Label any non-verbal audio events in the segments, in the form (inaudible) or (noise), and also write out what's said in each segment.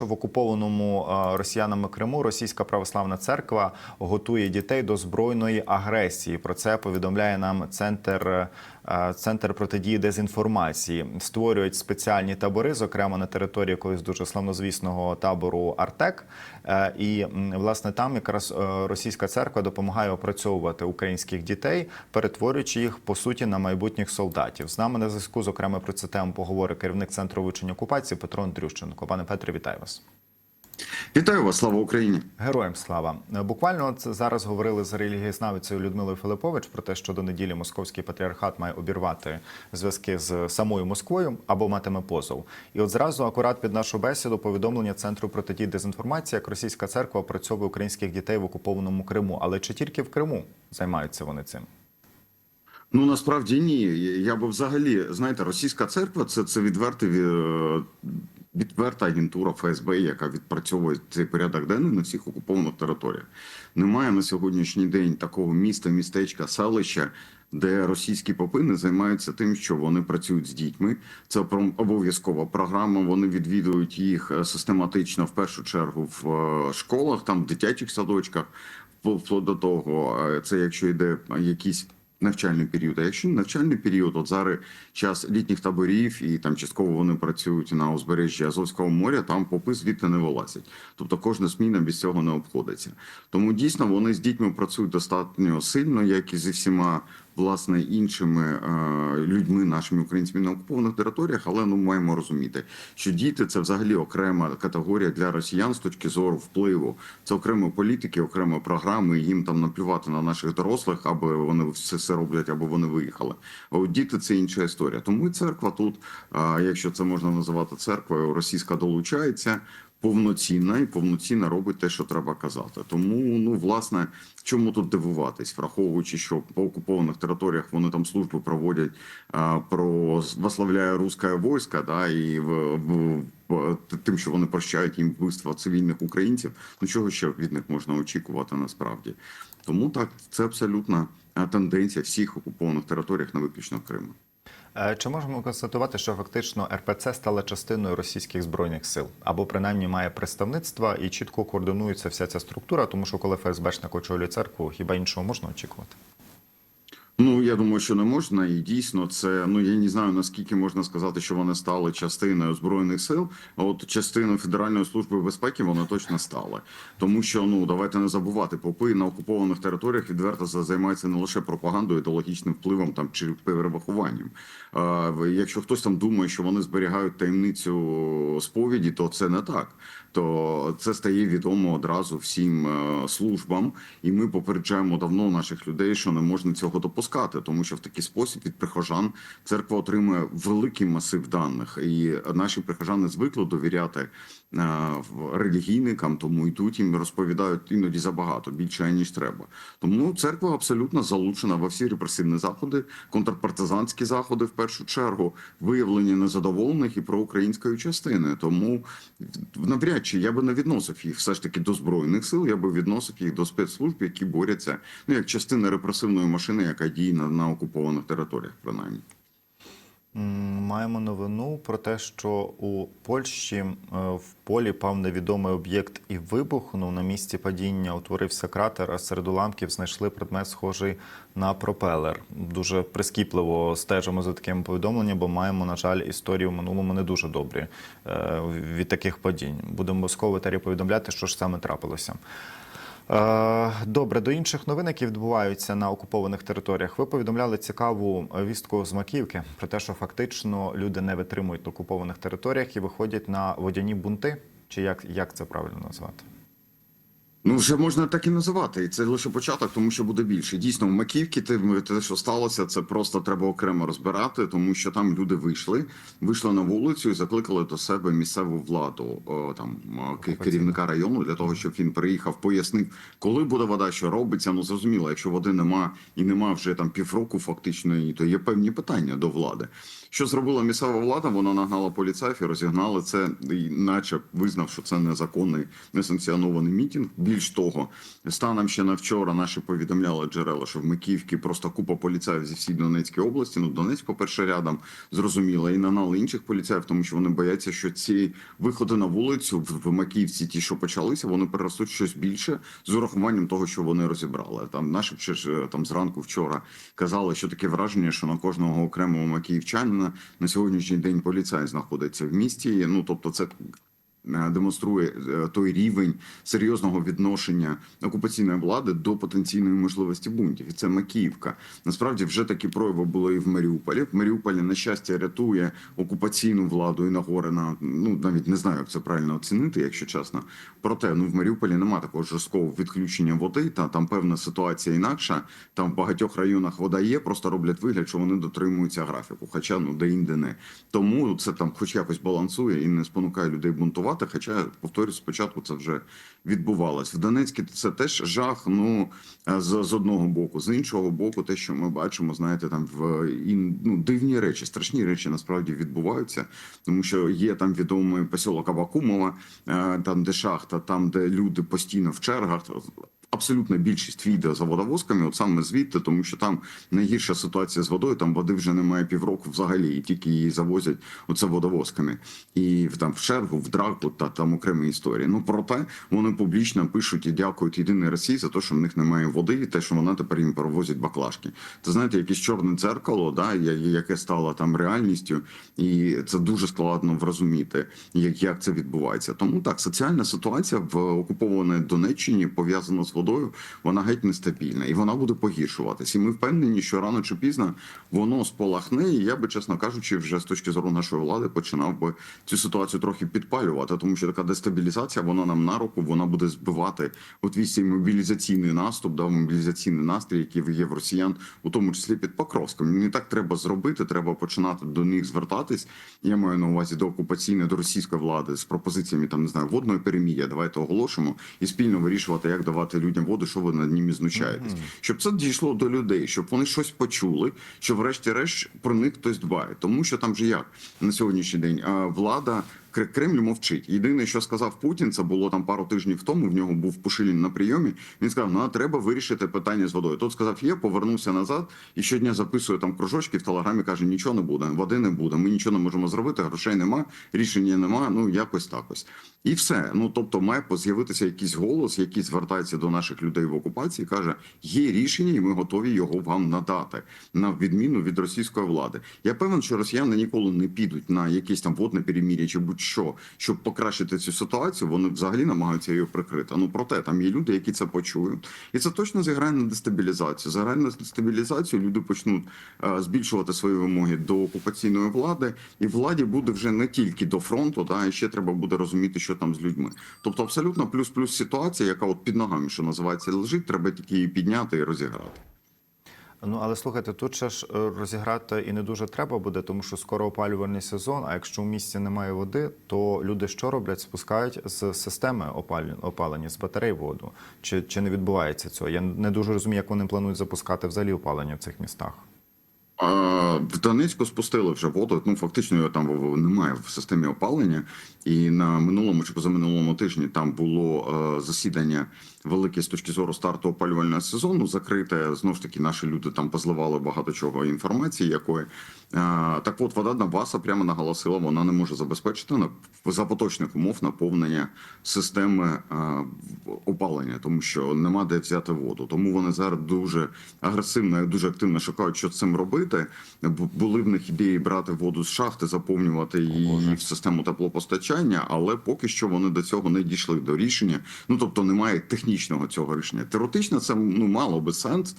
В окупованому росіянами Криму російська православна церква готує дітей до збройної агресії. Про це повідомляє нам центр. е, Центр протидії дезінформації створюють спеціальні табори, зокрема на території колись дуже славнозвісного табору Артек. Е, І власне там якраз е, російська церква допомагає опрацьовувати українських дітей, перетворюючи їх по суті на майбутніх солдатів. З нами на зв'язку, зокрема, про цю тему поговорить керівник центру вивчення окупації Петро Андрющенко. Пане Петре, вітаю вас. Вітаю вас, слава Україні! Героям слава буквально от зараз говорили з релігієзнавицею Людмилою Филипович про те, що до неділі московський патріархат має обірвати зв'язки з самою Москвою або матиме позов. І от зразу акурат під нашу бесіду повідомлення центру протидії дезінформації, як російська церква опрацьовує українських дітей в окупованому Криму. Але чи тільки в Криму займаються вони цим? Ну насправді ні. Я би взагалі знаєте, російська церква це це відвертий е, відверта агентура ФСБ, яка відпрацьовує цей порядок денний на всіх окупованих територіях. Немає на сьогоднішній день такого міста, містечка, селища. Де російські попи не займаються тим, що вони працюють з дітьми. Це обов'язкова програма. Вони відвідують їх е, систематично в першу чергу в е, школах, там в дитячих садочках, вплоть до того, е, це якщо йде якісь навчальний період. А якщо навчальний період, от зараз час літніх таборів, і там частково вони працюють на узбережжі Азовського моря, там попи звідти не вилазять. Тобто кожна зміна без цього не обходиться. Тому дійсно вони з дітьми працюють достатньо сильно, як і зі всіма. Власне, іншими е, людьми, нашими українцями на окупованих територіях, але ну маємо розуміти, що діти це взагалі окрема категорія для росіян з точки зору впливу. Це окремо політики, окремо програми. Їм там наплювати на наших дорослих, аби вони все все роблять, аби вони виїхали. А от діти це інша історія. Тому і церква тут, якщо це можна називати церквою, російська долучається. Повноцінна і повноцінно робить те, що треба казати. Тому ну власне чому тут дивуватись, враховуючи, що по окупованих територіях вони там служби проводять а, про вославляє русське військо, да і в, в тим, що вони прощають їм вбивства цивільних українців. Ну чого ще від них можна очікувати насправді? Тому так це абсолютна тенденція всіх окупованих територіях на виключно Криму. Е, Чи можемо констатувати, що фактично РПЦ стала частиною російських збройних сил або принаймні має представництва і чітко координується вся ця структура, тому що коли ФСБшник очолює церкву, хіба іншого можна очікувати? Ну я думаю, що не можна, і дійсно це ну я не знаю наскільки можна сказати, що вони стали частиною збройних сил. А от частиною Федеральної служби безпеки вони точно стали, тому що ну давайте не забувати, попи на окупованих територіях відверто за- займаються не лише пропагандою, ідеологічним впливом там чи перевихованням. А, якщо хтось там думає, що вони зберігають таємницю сповіді, то це не так. То це стає відомо одразу всім е, службам, і ми попереджаємо давно наших людей, що не можна цього допускати, тому що в такий спосіб від прихожан церква отримує великий масив даних, і наші прихожани звикли довіряти релігійникам, тому йдуть їм розповідають іноді забагато більше ніж треба. Тому церква абсолютно залучена во всі репресивні заходи, контрпартизанські заходи в першу чергу, виявлення незадоволених і проукраїнської частини. Тому навряд чи я би не відносив їх все ж таки до збройних сил. Я би відносив їх до спецслужб, які борються ну як частина репресивної машини, яка діє на, на окупованих територіях, принаймні. Маємо новину про те, що у Польщі е, в полі пав невідомий об'єкт і вибухнув. На місці падіння утворився кратер, а серед уламків знайшли предмет, схожий на пропелер. Дуже прискіпливо стежимо за такими повідомленнями, бо маємо, на жаль, історії в минулому не дуже добрі е, від таких падінь. Будемо обов'язково повідомляти, що ж саме трапилося. Е, Добре, до інших новин, які відбуваються на окупованих територіях. Ви повідомляли цікаву вістку з Маківки про те, що фактично люди не витримують на окупованих територіях і виходять на водяні бунти. Чи як, як це правильно назвати? Ну, вже можна так і називати, і це лише початок, тому що буде більше. Дійсно, в Маківці те, те, що сталося, це просто треба окремо розбирати, тому що там люди вийшли, вийшли на вулицю і закликали до себе місцеву владу, там керівника району для того, щоб він приїхав, пояснив, коли буде вода, що робиться. Ну зрозуміло, якщо води нема і нема вже там півроку, фактично, то є певні питання до влади. Що зробила місцева влада? Вона нагнала поліцаїв і розігнали це, і наче визнав, що це незаконний несанкціонований мітінг. Більш того, станом ще на вчора наші повідомляли джерела, що в Микіївці просто купа поліцаїв зі всієї Донецької області. Ну Донецьк, по перше, рядом зрозуміло, і нанали інших поліцаїв, тому що вони бояться, що ці виходи на вулицю в, Макіївці, ті, що почалися, вони переростуть щось більше з урахуванням того, що вони розібрали. Там наші е, там зранку вчора казали, що таке враження, що на кожного окремого макіївчанина на сьогоднішній день поліцай знаходиться в місті. Ну тобто, це демонструє е, той рівень серйозного відношення окупаційної влади до потенційної можливості бунтів. І це Макіївка. Насправді вже такі прояви були і в Маріуполі. В Маріуполі, на щастя, рятує окупаційну владу і Нагорина. Ну навіть не знаю, як це правильно оцінити, якщо чесно. Проте ну в Маріуполі немає такого жорсткого відключення води. Та там певна ситуація інакша. Там в багатьох районах вода є, просто роблять вигляд, що вони дотримуються графіку. Хоча ну де-інде не. Тому це там, хоч якось балансує і не спонукає людей бунтувати. Хоча, повторюю, спочатку це вже відбувалось. В Донецьку це теж жах. Ну з, з одного боку, з іншого боку, те, що ми бачимо, знаєте, там в і, ну, дивні речі, страшні речі насправді відбуваються, тому що є там відомий посілок Абакумова, е, там де шахта, там де люди постійно в чергах. Абсолютна більшість відео за водовозками, от саме звідти, тому що там найгірша ситуація з водою. Там води вже немає півроку взагалі, і тільки її завозять оце водовозками. І там в чергу, в драку та там окремі історії. Ну проте вони публічно пишуть і дякують єдиній Росії за те, що в них немає води, і те, що вона тепер їм перевозить баклажки. Це знаєте, якесь чорне дзеркало, да, яке стало там реальністю, і це дуже складно врозуміти, як, як це відбувається. Тому так, соціальна ситуація в окупованій Донеччині пов'язана з водою, вона геть нестабільна і вона буде погіршуватись. І ми впевнені, що рано чи пізно воно спалахне. І я би, чесно кажучи, вже з точки зору нашої влади починав би цю ситуацію трохи підпалювати, тому що така дестабілізація вона нам на руку, вона буде збивати от весь цей мобілізаційний наступ, да, мобілізаційний настрій, який є в росіян, у тому числі під Покровськом. Не так треба зробити. Треба починати до них звертатись. Я маю на увазі до окупаційної, до російської влади з пропозиціями там не знаю водної перемір'я. Давайте оголошимо і спільно вирішувати, як давати людям воду, що ви над ними знущаєтесь, щоб це дійшло до людей, щоб вони щось почули, що врешті-решт про них хтось дбає, тому що там же як на сьогоднішній день влада. Кр- Кремль мовчить. Єдине, що сказав Путін, це було там пару тижнів тому. В нього був Пушилін на прийомі. Він сказав: ну треба вирішити питання з водою. Тот сказав, є, повернувся назад і щодня записує там кружочки в телеграмі. каже: нічого не буде, води не буде. Ми нічого не можемо зробити, грошей нема, рішення нема. Ну якось так ось. І все. Ну тобто, має з'явитися якийсь голос, який звертається до наших людей в окупації, каже: є рішення, і ми готові його вам надати на відміну від російської влади. Я певен, що росіяни ніколи не підуть на якісь там водне перемір'я чи будь-що, щоб покращити цю ситуацію. Вони взагалі намагаються її прикрити. Ну проте там є люди, які це почують, і це точно зіграє на дестабілізацію. Заграє на дестабілізацію. Люди почнуть е, збільшувати свої вимоги до окупаційної влади, і владі буде вже не тільки до фронту, да і ще треба буде розуміти, що там з людьми. Тобто, абсолютно плюс-плюс ситуація, яка от під ногами, що називається, лежить, треба тільки її підняти і розіграти. Ну але слухайте, тут ще ж е, розіграти і не дуже треба буде, тому що скоро опалювальний сезон. А якщо в місті немає води, то люди що роблять? Спускають з системи опалення з батарей воду. Чи, чи не відбувається цього? Я не дуже розумію, як вони планують запускати взагалі опалення в цих містах. В Донецьку спустили вже воду. Ну фактично його там немає в системі опалення. І на минулому чи позаминулому тижні там було е, засідання велике з точки зору старту опалювального сезону. Закрите знову ж таки, наші люди там позливали багато чого інформації, якої так, от вода Донбаса прямо наголосила, вона не може забезпечити на за поточних умов наповнення системи е, опалення, тому що нема де взяти воду. Тому вони зараз дуже агресивно і дуже активно шукають, що з цим робити. Були в них ідеї брати воду з шахти, заповнювати її в систему теплопостачання, але поки що вони до цього не дійшли до рішення. Ну тобто немає технічного цього рішення. Теоретично це ну мало би сенс.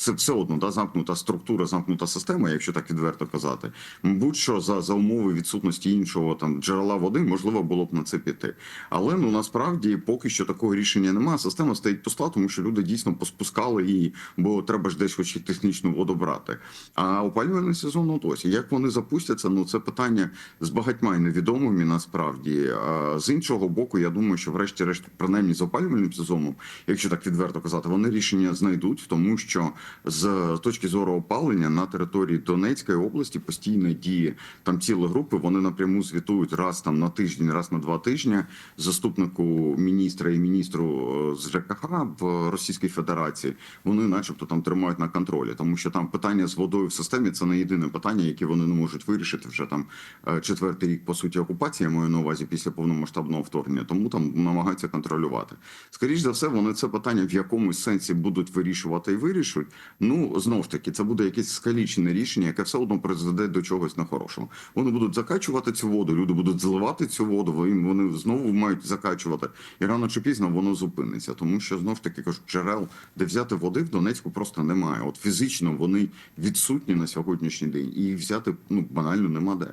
Це все одно да, замкнута структура, замкнута система, якщо так відверто казати. Будь-що за, за умови відсутності іншого там джерела води можливо було б на це піти. Але ну насправді поки що такого рішення немає. Система стоїть пуста, тому що люди дійсно поспускали її, бо треба ж десь хоч і технічну воду брати. А опалювальний сезон от ось. Як вони запустяться? Ну це питання з багатьма невідомими насправді. А з іншого боку, я думаю, що врешті-решт, принаймні з опалювальним сезоном, якщо так відверто казати, вони рішення знайдуть, тому що з точки зору опалення на території Донецької області постійно діє там ціли групи. Вони напряму звітують раз там на тиждень, раз на два тижні заступнику міністра і міністру е, з ЖКХ в Російській Федерації. Вони, начебто, там тримають на контролі, тому що там питання з водою в системі це не єдине питання, яке вони не можуть вирішити вже там е, четвертий рік по суті окупації. Я маю на увазі після повномасштабного вторгнення. Тому там намагаються контролювати. Скоріше за все, вони це питання в якомусь сенсі будуть вирішувати і вирішують. Ну знову ж таки, це буде якесь скалічене рішення, яке все одно призведе до чогось нехорошого. Вони будуть закачувати цю воду, люди будуть зливати цю воду. вони- знову мають закачувати, і рано чи пізно воно зупиниться. Тому що знов ж таки кажуть, джерел, де взяти води в Донецьку просто немає. От фізично вони відсутні на сьогоднішній день, і взяти ну банально нема де.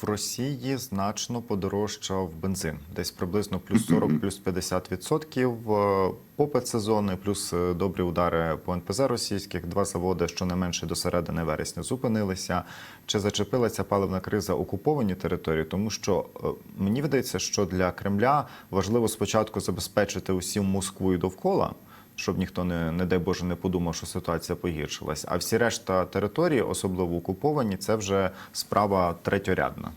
В Росії значно подорожчав бензин, десь приблизно плюс 40, (clears throat) плюс 50 відсотків. Е, Попит сезонний, плюс е, добрі удари по НПЗ російських. Два заводи щонайменше до середини вересня зупинилися. Чи зачепила ця паливна криза окуповані території? Тому що е, мені видається, що для Кремля важливо спочатку забезпечити усім Москву і довкола. Щоб ніхто не, не дай Боже не подумав, що ситуація погіршилась. А всі решта території, особливо окуповані, це вже справа третьорядна.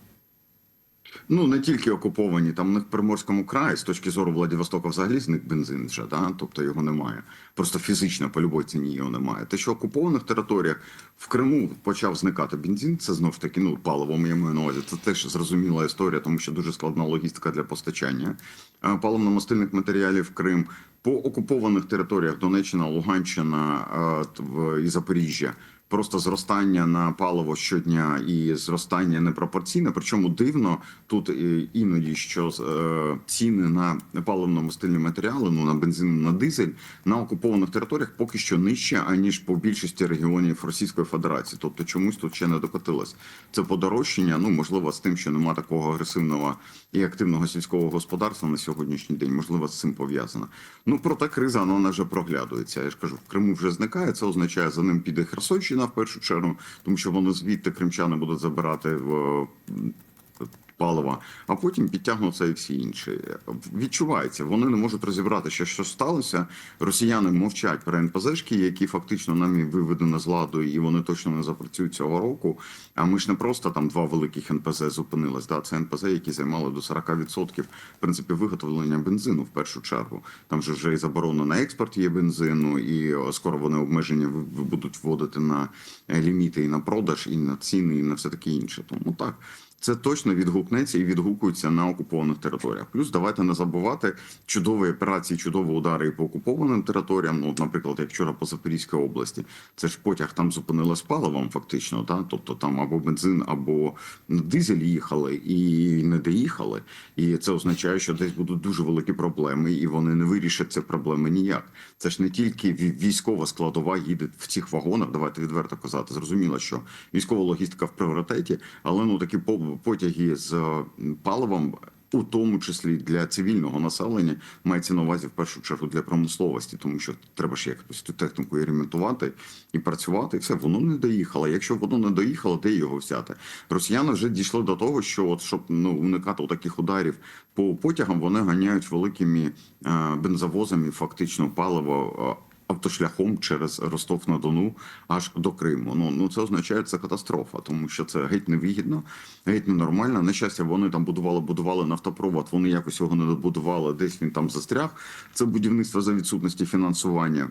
Ну не тільки окуповані, там в Приморському краї з точки зору Владивостока взагалі зник бензин вже, да? тобто його немає. Просто фізично по любой ціні його немає. Те, що окупованих територіях в Криму почав зникати бензин, це знов ж таки ну паливом я маю на увазі. Це теж зрозуміла історія, тому що дуже складна логістика для постачання е, паливно-мастильних матеріалів в Крим. По окупованих територіях Донеччина, Луганщина е, і Запоріжжя. Просто зростання на паливо щодня і зростання непропорційне. Причому дивно тут е, іноді, що е, ціни на паливно-мастильні матеріали, ну на бензин, на дизель на окупованих територіях поки що нижче аніж по більшості регіонів Російської Федерації. Тобто чомусь тут ще не докотилось. Це подорожчання. Ну можливо, з тим, що нема такого агресивного і активного сільського господарства на сьогоднішній день. Можливо, з цим пов'язано. Ну проте криза вона вже проглядується. Я ж кажу, в Криму вже зникає. Це означає, за ним піде Херсонщина в першу чергу, тому що вони звідти кримчани будуть забирати в. Палива, а потім підтягнуться і всі інші. Відчувається, вони не можуть розібрати, що що сталося. Росіяни мовчать про НПЗшки, які фактично нами виведені з ладу, і вони точно не запрацюють цього року. А ми ж не просто там два великих НПЗ зупинились. Да, це НПЗ, які займали до 40% в принципі виготовлення бензину в першу чергу. Там же вже і заборона на експорт є бензину, і скоро вони обмеження будуть вводити на е, ліміти і на продаж, і на ціни, і на все таке інше. Тому так. Це точно відгукнеться і відгукується на окупованих територіях. Плюс давайте не забувати чудові операції, чудові удари по окупованим територіям. Ну, наприклад, як вчора по Запорізькій області, це ж потяг там зупинилось паливом, фактично. Та? Тобто там або бензин, або дизель їхали і не доїхали. І це означає, що десь будуть дуже великі проблеми, і вони не вирішать ці проблеми ніяк. Це ж не тільки ві- військова складова їде в цих вагонах. Давайте відверто казати. Зрозуміло, що військова логістика в пріоритеті, але ну такі по- потяги з е, паливом. У тому числі для цивільного населення мається на увазі в першу чергу для промисловості, тому що треба ж якось ту техніку і ремонтувати і працювати. І все воно не доїхало. Якщо воно не доїхало, де його взяти? Росіяни вже дійшли до того, що от щоб ну уникати таких ударів по потягам, вони ганяють великими е, бензовозами фактично паливо. Автошляхом через Ростов на Дону аж до Криму. Ну ну це означає це катастрофа, тому що це геть невигідно, геть ненормально. На щастя, вони там будували, будували нафтопровод. Вони якось його не добудували. Десь він там застряг. Це будівництво за відсутності фінансування.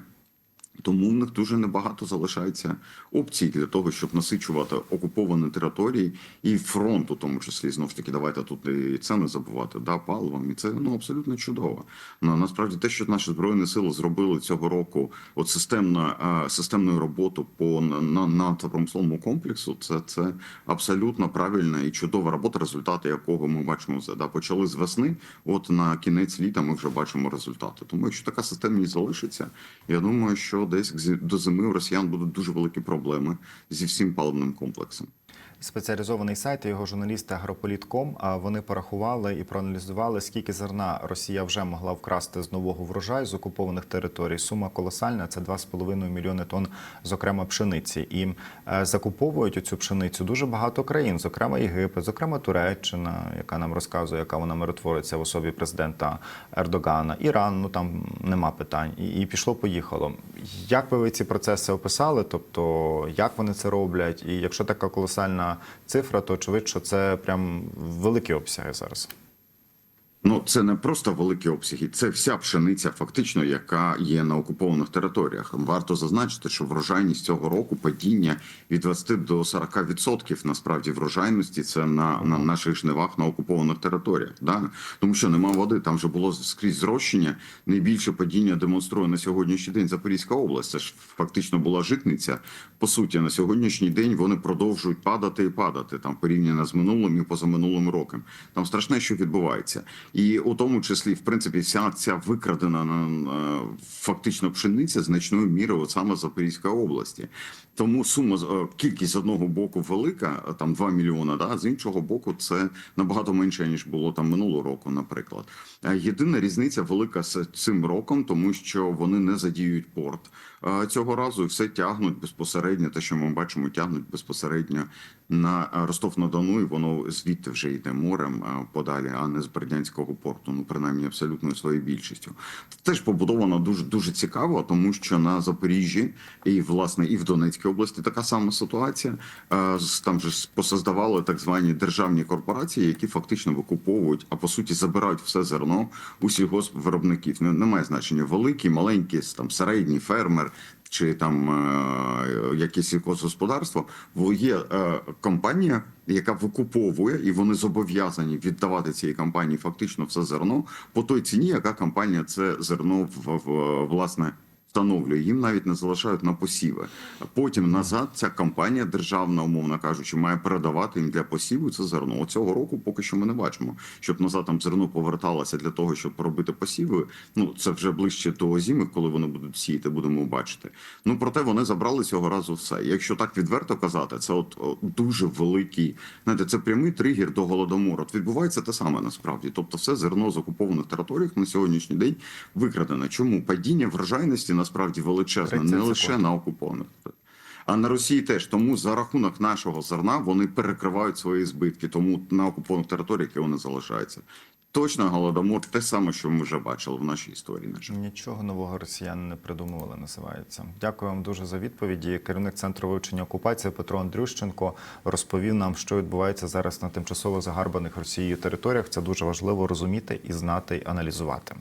Тому в них дуже небагато залишається опцій для того, щоб насичувати окуповані території і фронт, у тому числі знову ж таки, давайте тут і це не забувати, да, паливом. І це ну абсолютно чудово. Ну, насправді те, що наші збройні сили зробили цього року, от системна а, системною роботу по на, на нафтопромисловому комплексу, це, це абсолютно правильна і чудова робота, результати якого ми бачимо вже, да, почали з весни. От на кінець літа ми вже бачимо результати. Тому якщо така системність залишиться, я думаю, що десь до зими у росіян будуть дуже великі проблеми зі всім паливним комплексом. Спеціалізований сайт і його журналісти Агрополітком. А вони порахували і проаналізували, скільки зерна Росія вже могла вкрасти з нового врожаю з окупованих територій. Сума колосальна це 2,5 мільйони тонн, зокрема пшениці. І е, закуповують цю пшеницю дуже багато країн, зокрема Єгипет, зокрема Туреччина, яка нам розказує, яка вона миротвориться в особі президента Ердогана, Іран. Ну там нема питань. І, пішло, поїхало. Як би ви ці процеси описали? Тобто, як вони це роблять? І якщо така колосальна цифра, то очевидно, що це прям великі обсяги зараз. Ну, це не просто великі обсяги, це вся пшениця, фактично, яка є на окупованих територіях. Варто зазначити, що врожайність цього року падіння від 20 до 40% насправді врожайності це на, на наших жнивах на окупованих територіях. Да? Тому що нема води, там вже було скрізь зрощення. Найбільше падіння демонструє на сьогоднішній день Запорізька область. Це ж фактично була житниця. По суті, на сьогоднішній день вони продовжують падати і падати там порівняно з минулим і позаминулим роком. Там страшне, що відбувається. І у тому числі, в принципі, вся ця викрадена е, фактично пшениця значною мірою саме Запорізької області. Тому сума е, кількість з одного боку велика, е, там 2 мільйона. Да, з іншого боку, це набагато менше ніж було там минулого року, наприклад. Єдина різниця велика з цим роком, тому що вони не задіють порт цього разу все тягнуть безпосередньо. Те, що ми бачимо, тягнуть безпосередньо на е, Ростов на Дону, і воно звідти вже йде морем подалі, а не з Бердянського порту. Ну принаймні абсолютно своєю більшістю. Це теж побудовано дуже дуже цікаво, тому що на Запоріжжі і власне і в Донецькій області така сама ситуація. Там же посоздавали так звані державні корпорації, які фактично викуповують, а по суті забирають все зерно у сільгоспвиробників. Не- Немає значення великий, маленький, там середній фермер. Чи там е, якесь сільгоспгосподарство, бо є е, компанія, яка викуповує, і вони зобов'язані віддавати цій компанії фактично все зерно по той ціні, яка компанія це зерно в, в власне встановлює. Їм навіть не залишають на посіви. Потім назад ця компанія державна, умовно кажучи, має передавати їм для посіву це зерно. Оцього року поки що ми не бачимо, щоб назад там зерно поверталося для того, щоб робити посіви. Ну це вже ближче до зими, коли вони будуть сіяти, будемо бачити. Ну проте вони забрали цього разу все. Якщо так відверто казати, це от дуже великий, знаєте, це прямий тригер до голодомору. От відбувається те саме насправді. Тобто, все зерно з окупованих територіях на сьогоднішній день викрадено. Чому падіння врожайності насправді величезна, не лише на окупованих. А на Росії теж тому за рахунок нашого зерна вони перекривають свої збитки, тому на окупованих територіях які вони залишаються. Точно голодомор те саме, що ми вже бачили в нашій історії. На. Нічого нового росіяни не придумували, називається. Дякую вам дуже за відповіді. Керівник центру вивчення окупації Петро Андрющенко розповів нам, що відбувається зараз на тимчасово загарбаних Росією територіях. Це дуже важливо розуміти і знати, і аналізувати.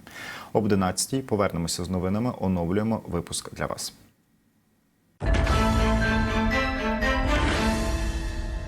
Об 11 повернемося з новинами. Оновлюємо випуск для вас.